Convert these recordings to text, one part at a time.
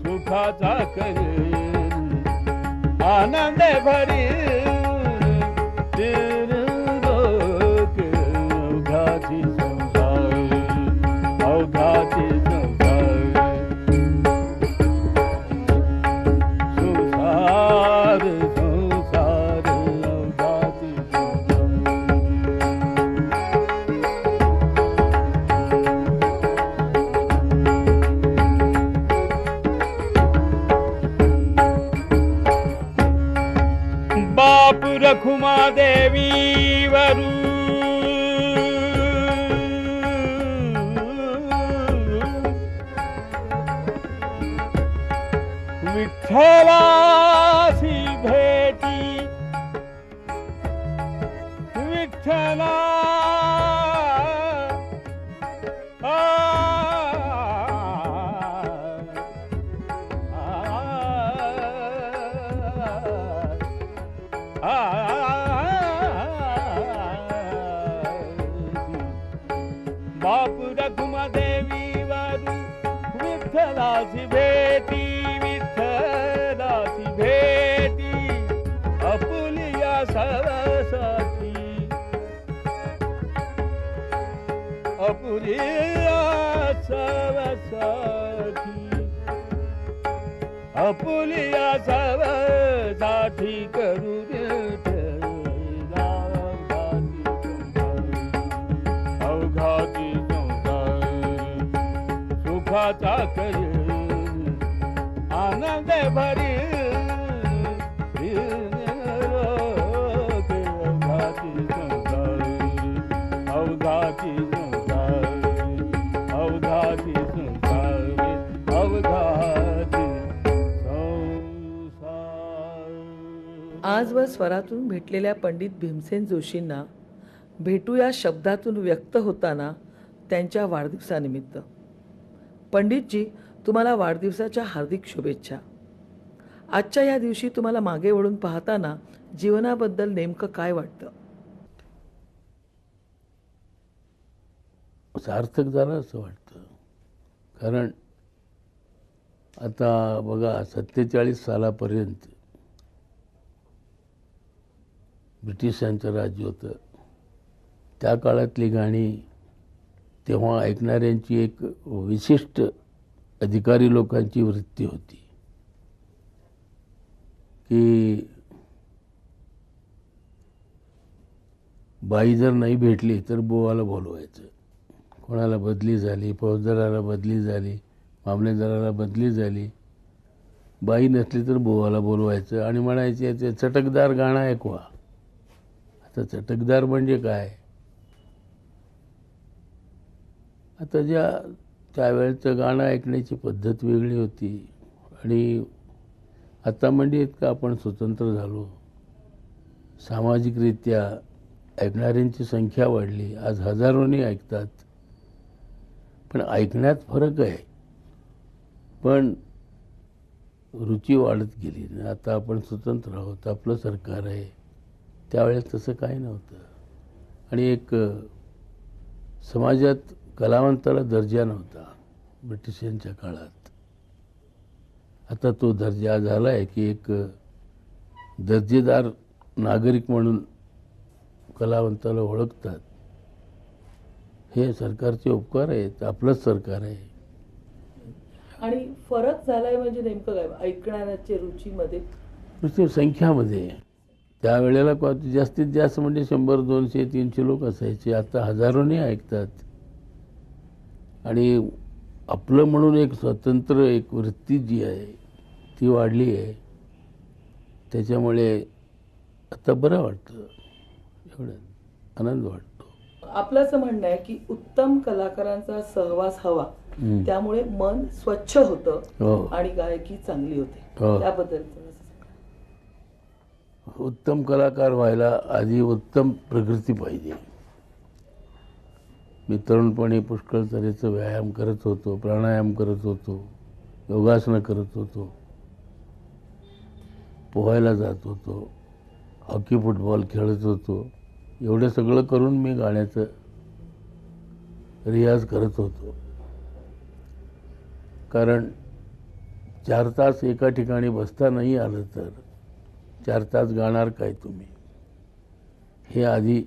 सुखाचा करेल आनंद भरी Devi. सवसाठी. अपुलिया सवसाठी करू अवघाती सुखाचा करेल आनंद भरी आजवर स्वरातून भेटलेल्या पंडित भीमसेन जोशींना भेटू या शब्दातून व्यक्त होताना त्यांच्या वाढदिवसानिमित्त. पंडितजी तुम्हाला वाढदिवसाच्या हार्दिक शुभेच्छा. आजच्या या दिवशी तुम्हाला मागे वळून पाहताना जीवनाबद्दल नेमकं काय वाटतं? सार्थक झालं असं वाटतं. कारण आता बघा सत्तेचाळीस सालापर्यंत ब्रिटिशांचं राज्य होतं. त्या काळातली गाणी तेव्हा ऐकणाऱ्यांची एक विशिष्ट अधिकारी लोकांची वृत्ती होती. की बाई जर नाही भेटली तर बोवाला बोलवायचं. कोणाला बदली झाली फौजदाराला बदली झाली मामलेदाराला बदली झाली. बाई नसली तर बोवाला बोलवायचं आणि म्हणायचे ते चटकदार गाणं ऐकवा. आता चटकदार म्हणजे काय? आता ज्या त्यावेळचं गाणं ऐकण्याची पद्धत वेगळी होती आणि आता म्हणजे इतकं आपण स्वतंत्र झालो. सामाजिकरित्या ऐकणाऱ्यांची संख्या वाढली. आज हजारोनी ऐकतात. पण ऐकण्यात फरक आहे. पण रुची वाढत गेली. आता आपण स्वतंत्र आहोत. आपलं सरकार आहे. त्यावेळेस तसं काही नव्हतं. आणि एक समाजात कलावंताला दर्जा नव्हता ब्रिटिशांच्या काळात. आता तो दर्जा झाला आहे की एक दर्जेदार नागरिक म्हणून कलावंताला ओळखतात. हे सरकारचे उपकार आहेत आपलंच सरकार आहे. आणि फरक झालाय म्हणजे नेमकं काय? ऐकणाऱ्याच्या रुचीमध्ये? संख्यामध्ये. त्यावेळेला जास्तीत जास्त म्हणजे शंभर दोनशे तीनशे लोक असायचे. आता हजारोनी ऐकतात. आणि आपलं म्हणून एक स्वतंत्र एक वृत्ती जी आहे ती वाढली आहे. त्याच्यामुळे आता बरं वाटतं. एवढं आनंद वाटतो. आपलं असं म्हणणं आहे की उत्तम कलाकारांचा सहवास हवा. त्यामुळे मन स्वच्छ होतं हो. आणि गायकी चांगली होते. हो. त्याबद्दल उत्तम कलाकार व्हायला आधी उत्तम प्रकृती पाहिजे. मी तरुणपणी पुष्कळ तऱ्हेचं व्यायाम करत होतो प्राणायाम करत होतो योगासनं करत होतो पोहायला जात होतो हॉकी फुटबॉल खेळत होतो. एवढं सगळं करून मी गाण्याचं रियाज करत होतो. कारण चार तास एका ठिकाणी बसता नाही आलं तर चार तास गाणार काय तुम्ही? हे आधी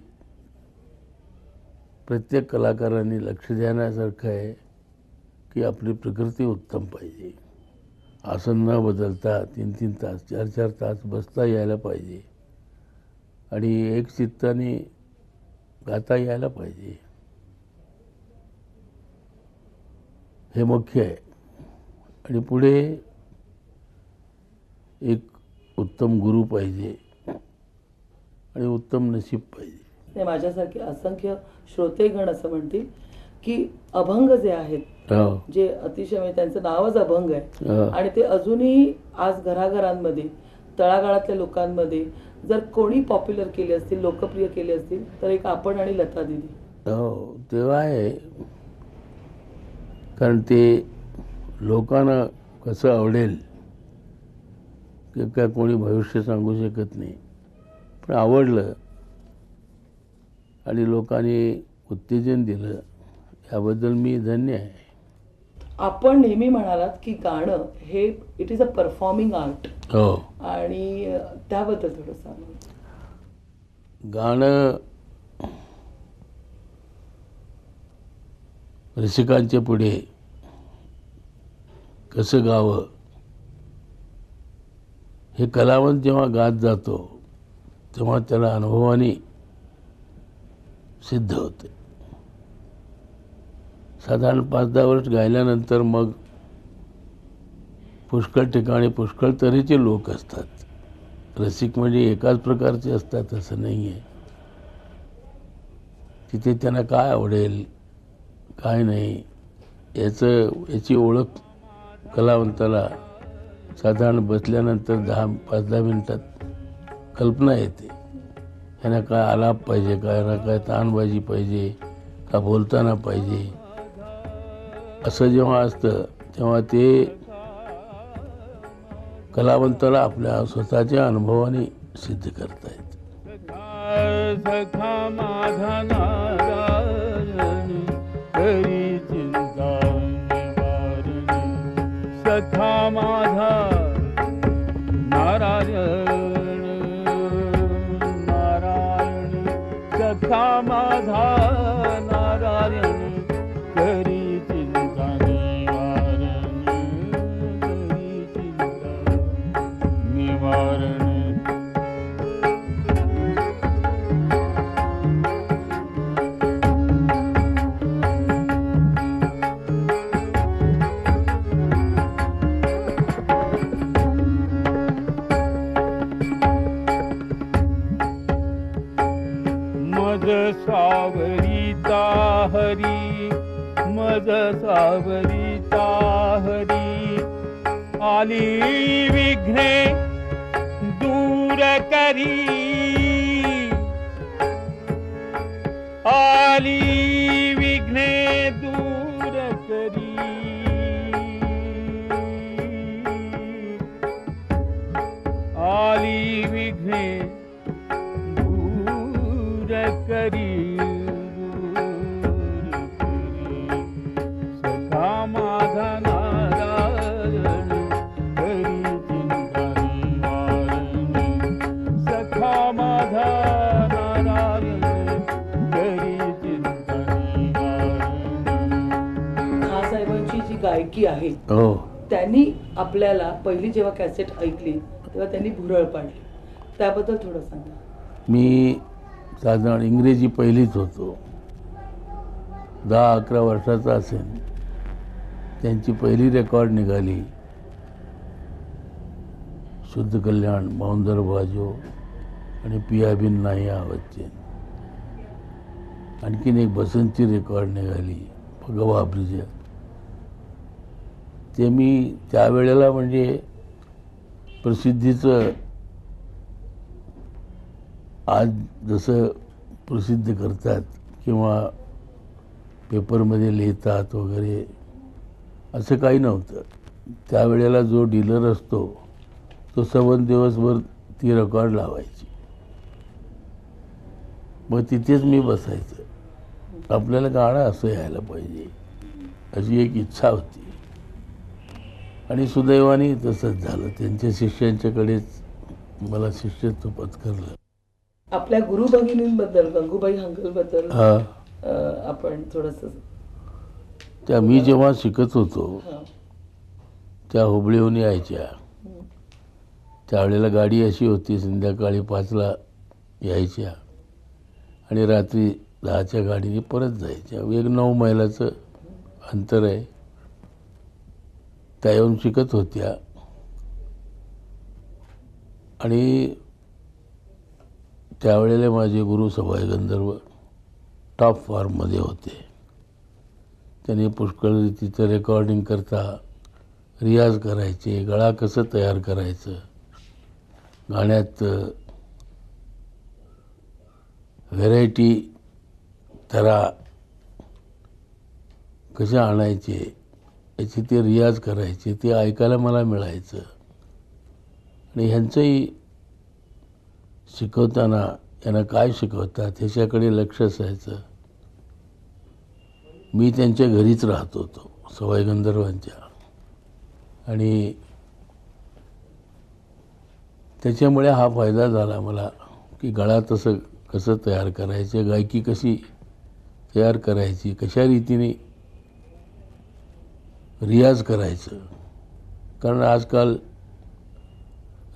प्रत्येक कलाकारांनी लक्ष देण्यासारखं आहे की आपली प्रकृती उत्तम पाहिजे. आसन न बदलता तीन तीन तास चार चार तास बसता यायला पाहिजे. आणि एक चित्ताने गाता यायला पाहिजे. हे मुख्य आहे. आणि पुढे एक उत्तम गुरु पाहिजे. आणि उत्तम नशीब पाहिजे. माझ्यासारखे असंख्य श्रोतेगण असं म्हणतील की अभंग जे आहेत हो. जे अतिशय म्हणजे त्यांचं नावच अभंग आहे. हो. आणि ते अजूनही आज घराघरांमध्ये तळागाळातल्या लोकांमध्ये जर कोणी पॉप्युलर केले असतील लोकप्रिय केले असतील तर एक आपण आणि लता दिदी. हो तेव्हा आहे. कारण ते लोकांना कसं आवडेल काय कोणी भविष्य सांगू शकत नाही. पण आवडलं आणि लोकांनी उत्तेजन दिलं याबद्दल मी धन्य आहे. आपण नेहमी म्हणालात की गाणं हे it is a performing art हो. आणि त्याबद्दल थोडं सांगा. गाणं रसिकांच्या पुढे कसं गावं हे कलावंत जेव्हा गात जातो तेव्हा त्याला अनुभवाने सिद्ध होते. साधारण पाच दहा वर्ष गायल्यानंतर मग पुष्कळ ठिकाणी पुष्कळ तऱ्हेचे लोक असतात. रसिक म्हणजे एकाच प्रकारचे असतात असं नाही आहे तिथे त्यांना काय आवडेल काय नाही याचं याची ओळख कलावंताला साधारण बसल्यानंतर दहा पाच दहा मिनटात कल्पना येते. ह्यांना काय आलाप पाहिजे काय ना काय ताणबाजी पाहिजे का बोलताना पाहिजे. असं जेव्हा असतं तेव्हा ते कलावंताला आपल्या स्वतःच्या अनुभवाने सिद्ध करतायत सखा नारायण नारायण सखा माझा करी गायकी आहे. हो. त्यांनी आपल्याला पहिली जेव्हा कॅसेट ऐकली तेव्हा त्यांनी भुरळ पाडली. त्याबद्दल थोडं सांगा. मी साधारण इंग्रजी पहिलीच होतो. दहा अकरा वर्षाचा असेल. त्यांची पहिली रेकॉर्ड निघाली. शुद्ध कल्याण मौंदर बाजो आणि पिया बिन नाही आवडचे आणखीन एक बसंतची रेकॉर्ड निघाली भगवा ब्रिज ते मी त्यावेळेला म्हणजे प्रसिद्धीचं आज जसं प्रसिद्ध करतात किंवा पेपरमध्ये लिहितात वगैरे असं काही नव्हतं. त्यावेळेला जो डीलर असतो तो सबंध दिवसभर ती रेकॉर्ड लावायची. मग तिथेच मी बसायचं. आपल्याला गाणं असं यायला पाहिजे अशी एक इच्छा होती. आणि सुदैवाने तसंच झालं. त्यांच्या शिष्यांच्याकडेच मला शिष्यत्व पत्करलं. आपल्या गुरु भगिनींबद्दल गंगूबाई हंगलबद्दल हा. आपण थोडस त्या मी जेव्हा शिकत होतो त्या हुबळीहून यायच्या. त्यावेळेला गाडी अशी होती संध्याकाळी पाचला यायच्या. आणि रात्री दहाच्या गाडीने परत जायच्या. एक नऊ मैलाचं अंतर आहे. त्या येऊन शिकत होत्या. आणि त्यावेळेला माझे गुरु सवाई गंधर्व टॉप फॉर्ममध्ये होते. त्यांनी पुष्कळ तिथं रेकॉर्डिंग करता रियाज करायचे गळा कसं तयार करायचं गाण्यात व्हेरायटी तरा कशा आणायचे याची ते रियाज करायचे ते ऐकायला मला मिळायचं. आणि ह्यांचंही शिकवताना यांना काय शिकवतात ह्याच्याकडे लक्ष असायचं. मी त्यांच्या घरीच राहत होतो सवाई गंधर्वांच्या. आणि त्याच्यामुळे हा फायदा झाला मला की गळा तसं कसं तयार करायचं गायकी कशी तयार करायची कशा रीतीने रियाज करायचं. कारण आजकाल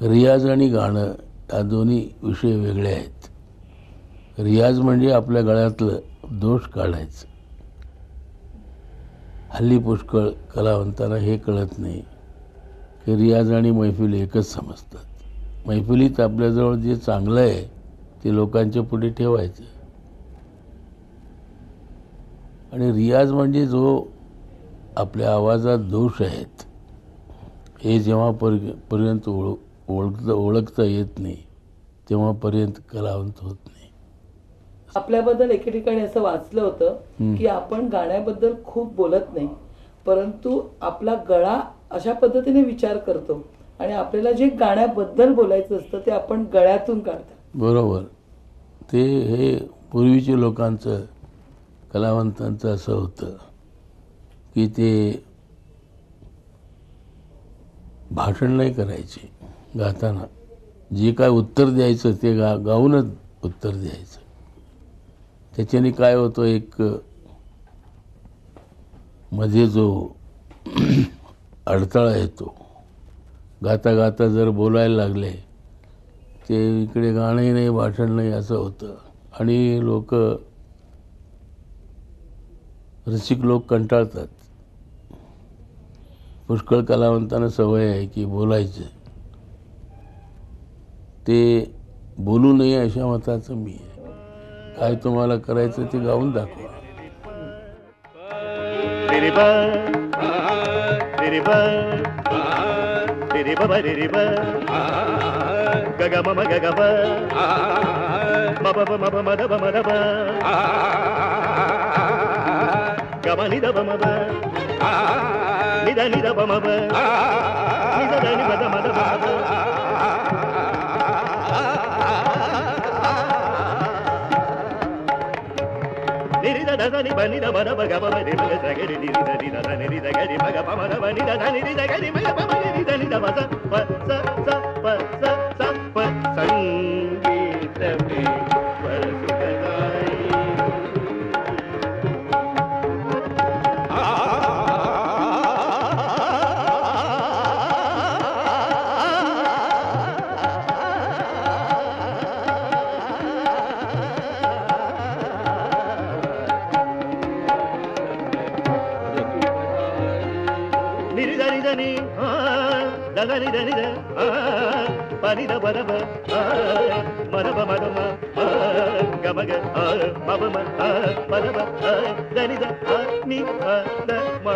रियाज आणि गाणं या दोन्ही विषय वेगळे आहेत. रियाज म्हणजे आपल्या गळ्यातलं दोष काढायचं. हल्ली पुष्कळ कलावंतांना हे कळत नाही की रियाज आणि मैफिल एकच समजतात. मैफिलीत आपल्याजवळ जे चांगलं आहे ते लोकांच्या पुढे ठेवायचं. आणि रियाज म्हणजे जो आपल्या आवाजात दोष आहेत. हे जेव्हा पर पर्यंत ओळ ओळखता ओळखता येत नाही तेव्हापर्यंत कलावंत होत नाही. आपल्याबद्दल एके ठिकाणी असं वाचलं होतं. की आपण गाण्याबद्दल खूप बोलत नाही परंतु आपला गळा अशा पद्धतीने विचार करतो आणि आपल्याला जे गाण्याबद्दल बोलायचं असतं ते आपण गळ्यातून काढतो. बरोबर. ते हे पूर्वीच्या लोकांचं कलावंतांचं असं होतं. की ते भाषण नाही करायचे गाताना. जे काय उत्तर द्यायचं ते गा गाऊनच उत्तर द्यायचं. त्याच्याने काय होतं एक मध्ये जो अडथळा येतो गाता गाता जर बोलायला लागले ते इकडे गाणंही नाही भाषण नाही असं होतं. आणि लोक रसिक लोक कंटाळतात. पुष्कळ कलावंतांना सवय आहे की बोलायचं ते बोलू नये अशा मताचं मी आहे काय तुम्हाला करायचं ते गाऊन दाखवा Diddy నిద నిద బమబ నిద దని మద మద మద నిరిద దద నిబ నిద మద బగ బమ నిద గడి నిరిద నిద ద నిరిద గడి మగ పమ నవ నిద ద నిరిద గడి మగ పమ నిరిద నిద స స மனித வரவ மரப மரம கமக மபம மரப கணித நீ ம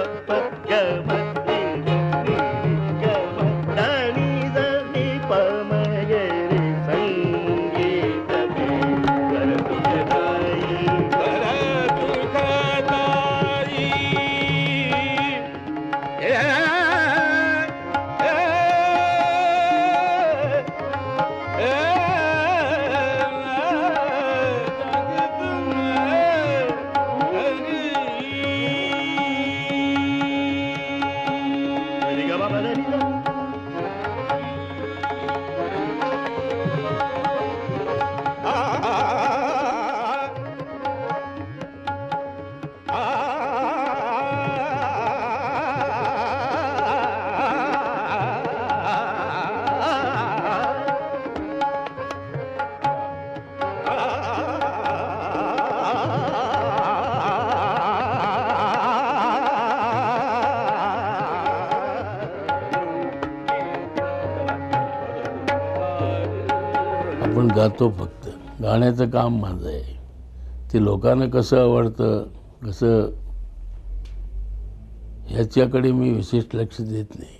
गातो फक्त. गाण्याचं काम माझं आहे. ते लोकांना कसं आवडतं कसं ह्याच्याकडे मी विशेष लक्ष देत नाही.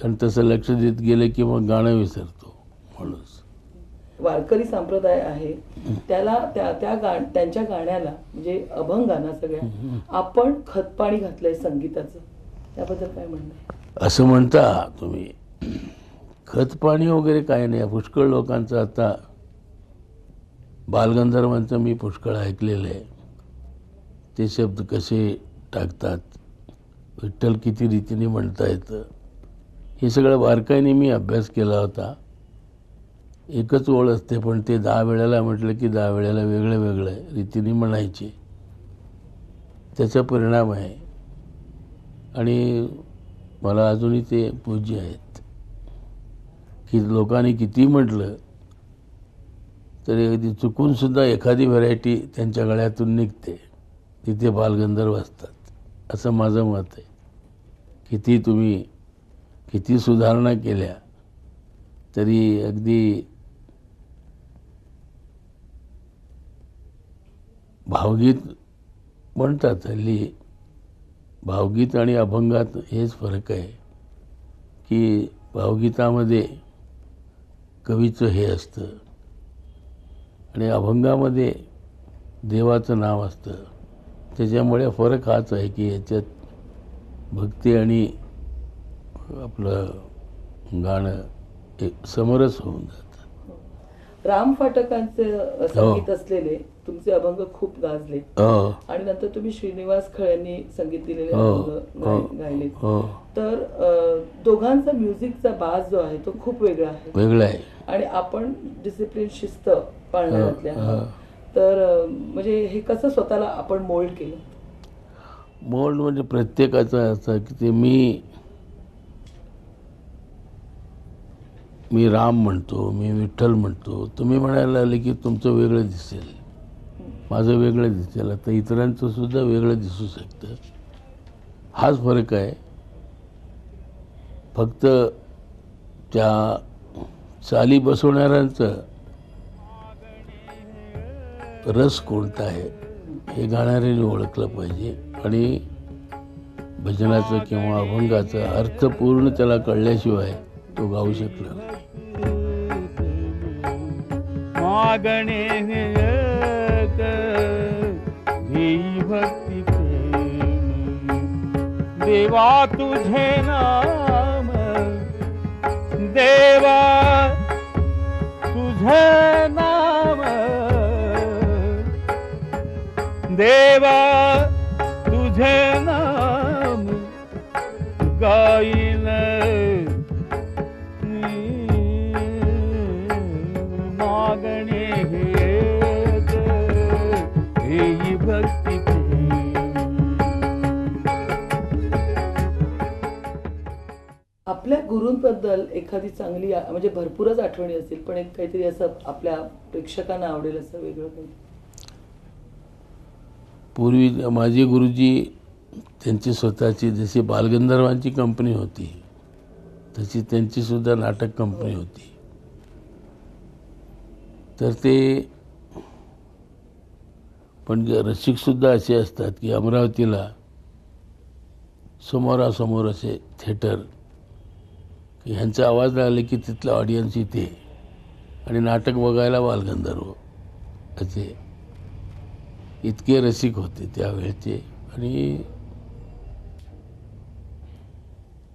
कारण तसं लक्ष देत गेलं की मग गाणं विसरतो माणूस. वारकरी संप्रदाय आहे. त्याला त्या त्या गा त्यांच्या गाण्याला म्हणजे अभंगाना सगळ्या आपण खतपाणी घातलंय संगीताचं. त्याबद्दल काय म्हणणं? असं म्हणता तुम्ही. खत पाणी वगैरे काय नाही. पुष्कळ लोकांचं आता बालगंधर्वांचं मी पुष्कळ ऐकलेलं आहे. ते शब्द कसे टाकतात? विठ्ठल किती रीतीने म्हणता येतं? हे सगळं बारकाईने मी अभ्यास केला होता. एकच ओळ असते पण ते दहा वेळेला म्हटलं की दहा वेळेला वेगळं वेगळं रीतीने म्हणायचे. त्याचा परिणाम आहे. आणि मला अजूनही ते पूज्य आहेत. की लोकांनी किती म्हटलं तरी अगदी चुकूनसुद्धा एखादी व्हरायटी त्यांच्या गळ्यातून निघते. तिथे बालगंधर्व असतात. असं माझं मत आहे. किती तुम्ही किती सुधारणा केल्या तरी अगदी भावगीत म्हणतात हल्ली. भावगीत आणि अभंगात हेच फरक आहे की भावगीतामध्ये कवीचं हे असतं. आणि अभंगामध्ये देवाचं नाव असतं. त्याच्यामुळे फरक हाच आहे की याच्यात भक्ती आणि आपलं गाणं एक समरस होऊन जातं. राम फाटकांचे संगीत असलेले तुमचे अभंग खूप गाजले. हो. आणि नंतर तुम्ही श्रीनिवास खळ्यांनी संगीत दिलेले हो, अभंग हो, गायले हो. तर दोघांचा म्युझिकचा बाज जो आहे तो खूप वेगळा आहे. वेगळं आहे. आणि आपण डिसिप्लिन शिस्त पाळण्यातल्या. तर म्हणजे हे कसं स्वतःला आपण मोल्ड केलं? मोल्ड म्हणजे प्रत्येकाचं असं की ते मी मी राम म्हणतो मी विठ्ठल म्हणतो. तुम्ही म्हणायला लागले की तुमचं वेगळं दिसेल. माझं वेगळं दिसेल. आता इतरांचं सुद्धा वेगळं दिसू शकतं. हाच फरक आहे. फक्त त्या चाली बसवणाऱ्यांचं रस कोणता आहे हे गाणाऱ्याने ओळखलं पाहिजे. आणि भजनाचं किंवा अभंगाचं अर्थपूर्ण त्याला कळल्याशिवाय तो गाऊ शकला देवा तुझे ना देवा तुझ नाम. देवा तुझे नाम. आपल्या गुरूंबद्दल एखादी चांगली म्हणजे भरपूरच आठवणी असतील पण एक काहीतरी असं आपल्या प्रेक्षकांना आवडेल असं वेगळं काही? पूर्वी माझे गुरुजी त्यांची स्वतःची जशी बालगंधर्वांची कंपनी होती तशी त्यांची सुद्धा नाटक कंपनी होती. तर ते पण रसिक सुद्धा असे असतात की अमरावतीला समोरासमोर असे थिएटर ह्यांचा आवाज लागले की तिथलं ऑडियन्स इथे आणि नाटक बघायला बालगंधर्व. असे इतके रसिक होते त्यावेळेचे. आणि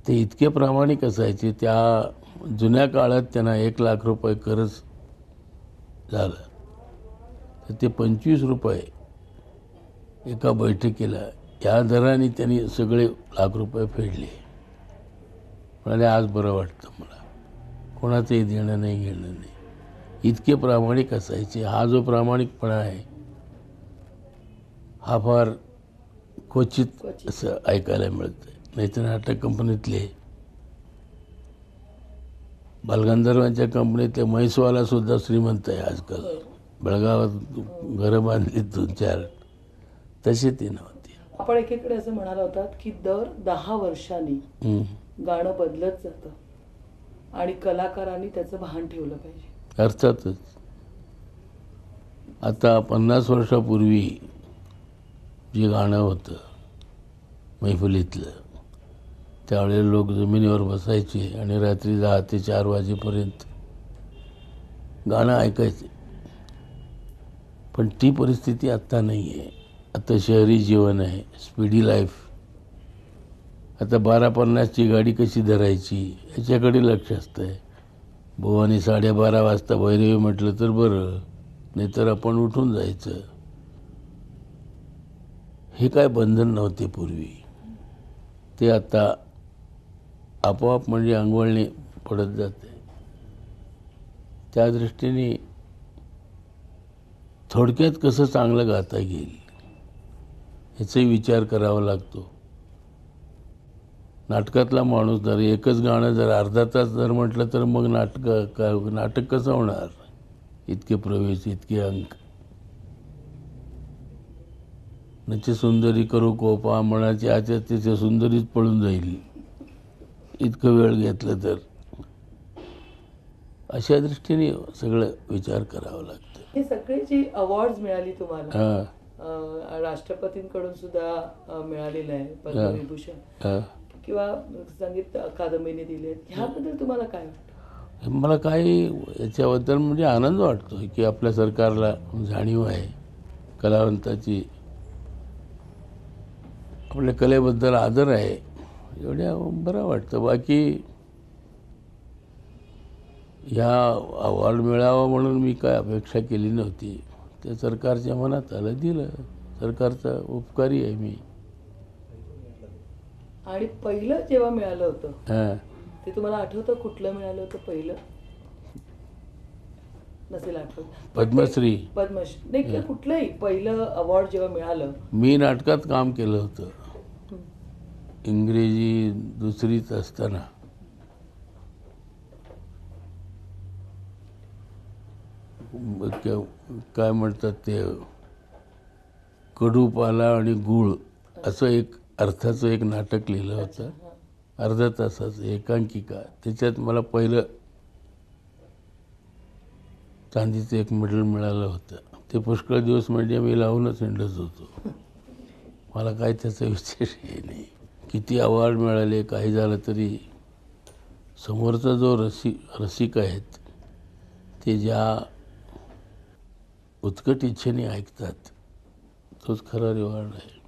ते इतके प्रामाणिक असायचे त्या जुन्या काळात त्यांना एक लाख रुपये कर्ज झालं. तर ते पंचवीस रुपये एका बैठकीला या दराने त्यांनी सगळे लाख रुपये फेडले. म्हणाले आज बरं वाटतं मला. कोणाचंही देणं नाही घेणं नाही. इतके प्रामाणिक असायचे. हा जो प्रामाणिकपणा आहे हा फार क्वचित. असं ऐकायला मिळतं नाही तर नाटक कंपनीतले बालगंधर्वांच्या कंपनीतले म्हैसवाला सुद्धा श्रीमंत आहे आजकाल. बेळगावात घरं बांधली दोन चार. तशी ती नव्हती. आपण एकीकडे असं म्हणाला होतात की दर दहा वर्षांनी. गाणं बदलत जातं. आणि कलाकारांनी त्याचं भान ठेवलं पाहिजे. अर्थातच. आता पन्नास वर्षापूर्वी जे गाणं होतं मैफिलीतलं त्यावेळेला लोक जमिनीवर बसायचे आणि रात्री दहा ते चार वाजेपर्यंत गाणं ऐकायचे. पण ती परिस्थिती आत्ता नाही आहे आता शहरी जीवन आहे स्पीडी लाईफ आता बारा पन्नासची गाडी कशी धरायची याच्याकडे लक्ष असतं आहे भवानी साडेबारा वाजता भैरवी म्हटलं तर बरं नाहीतर आपण उठून जायचं. हे काय बंधन नव्हते पूर्वी. ते आता आपोआप म्हणजे अंगवळणी पडत जाते. त्या दृष्टीने थोडक्यात कसं चांगलं गाता येईल याचाही विचार करावा लागतो. नाटकातला माणूस जर एकच गाणं जर अर्धा तास जर म्हटलं तर मग नाटक का नाटक कसं होणार? इतके प्रवेश इतके अंक. नचे सुंदरी करू कोपा म्हणाची आच्या तिथे सुंदरीच पळून जाईल. इतकं वेळ घेतलं तर. अशा दृष्टीने सगळं विचार करावं लागतं. हे सगळे जी अवॉर्ड मिळाली तुम्हाला हां. राष्ट्रपतींकडून सुद्धा मिळालेलं आहे पद्मविभूषण. किंवा संगीत अकादमीने दिले ह्याबद्दल तुम्हाला काय वाटतं? मला काही याच्याबद्दल म्हणजे आनंद वाटतो की आपल्या सरकारला जाणीव आहे. कलावंताची आपल्या कलेबद्दल आदर आहे. एवढ्या बरं वाटतं. बाकी ह्या अवॉर्ड मिळावा म्हणून मी काय अपेक्षा केली नव्हती. ते सरकारच्या मनात आलं दिलं. सरकारचा उपकारी आहे मी. आणि पहिलं जेव्हा मिळालं होतं ते तुम्हाला आठवतं कुठलं मिळालं होतं पहिलं? नसेल आठवत. पद्मश्री. पद्मश्री. नाही कुठलंही पहिलं अवॉर्ड जेव्हा मिळालं. मी नाटकात काम केलं होतं. इंग्रजी दुसरीत असताना. काय म्हणतात ते? कडूपाला आणि गुळ असं एक अर्थाचं एक नाटक लिहिलं होतं. अर्धा तासाचं एकांकिका. त्याच्यात मला पहिलं चांदीचं एक मेडल मिळालं होतं. ते पुष्कळ दिवस म्हणजे मी लावूनच हिंडत होतो. मला काय त्याचा विशेष हे नाही. किती अवॉर्ड मिळाले काही झालं तरी समोरचा जो रसिक रसिक आहेत ते ज्या उत्कट इच्छेने ऐकतात तोच खरा रिवॉर्ड आहे.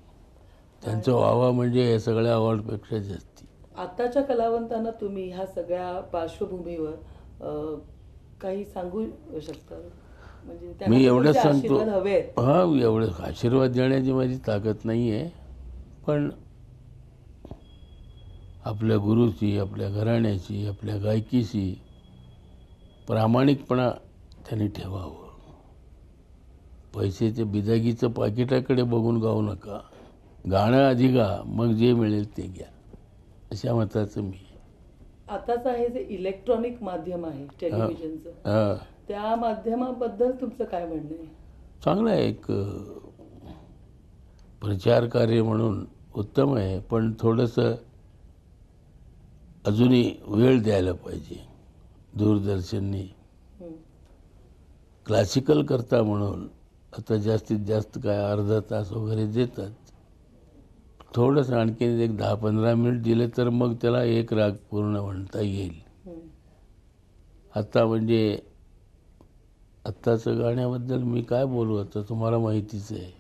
त्यांचं व्हावा म्हणजे या सगळ्या अवॉर्डपेक्षा जास्ती आताच्या कलावंतांना तुम्ही ह्या सगळ्या पार्श्वभूमीवर काही सांगू शकता? म्हणजे मी एवढंच सांगतो. हा एवढं आशीर्वाद देण्याची माझी ताकद नाही आहे पण आपल्या गुरुची आपल्या घराण्याची आपल्या गायकीची प्रामाणिकपणा त्यांनी ठेवावं. पैशाच्या बिदागीचं पाकिटाकडे बघून गाऊ नका. गाणं आधी गा मग जे मिळेल ते घ्या. अशा मताचं मी. आहे. आताचं हे जे इलेक्ट्रॉनिक माध्यम आहे टेलिव्हिजनचं. त्या माध्यमाबद्दल तुमचं काय म्हणणं आहे? चांगलं आहे एक प्रचार कार्य म्हणून उत्तम आहे पण थोडंसं अजूनही वेळ द्यायला पाहिजे. दूरदर्शननी. क्लासिकल करता म्हणून आता जास्तीत जास्त काय अर्धा तास वगैरे देतात. थोडंसं आणखीन एक दहा पंधरा मिनिट दिले तर मग त्याला एक राग पूर्ण म्हणता येईल. हं. आता म्हणजे आत्ताचं गाण्याबद्दल मी काय बोलू? आता तुम्हाला माहितीच आहे.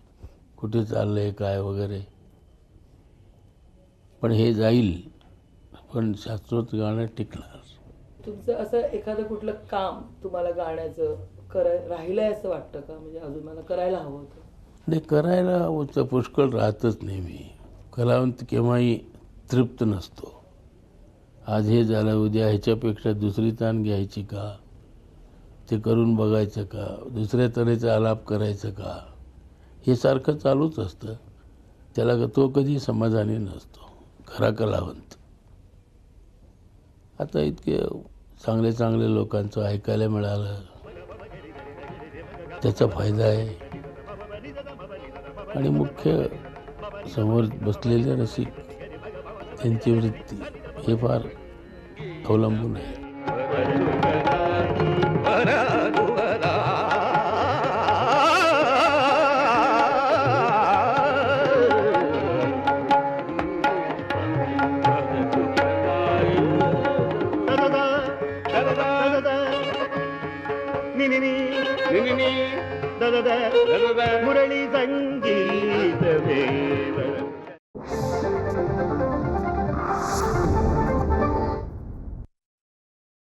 कुठे चाललंय काय वगैरे. पण हे जाईल. पण शास्त्रोत गाणं टिकणार. तुमचं असं एखादं कुठलं काम तुम्हाला गाण्याचं कराय राहिलंय असं वाटतं का? म्हणजे अजून मला करायला हवं होतं. नाही करायला पुष्कळ राहतच नेहमी कलावंत केव्हाही तृप्त नसतो. आज हे झालं उद्या ह्याच्यापेक्षा दुसरी ताण घ्यायची का? ते करून बघायचं का? दुसऱ्या तऱ्हेचा आलाप करायचं का? हे सारखं चालूच असतं. त्याला तो कधी समाधानी नसतो. खरा कलावंत. आता इतके चांगले चांगले लोकांचं ऐकायला मिळालं. त्याचा फायदा आहे. आणि मुख्य समोर बसलेले रसिक त्यांची वृत्ती हे फार अवलंबून आहे.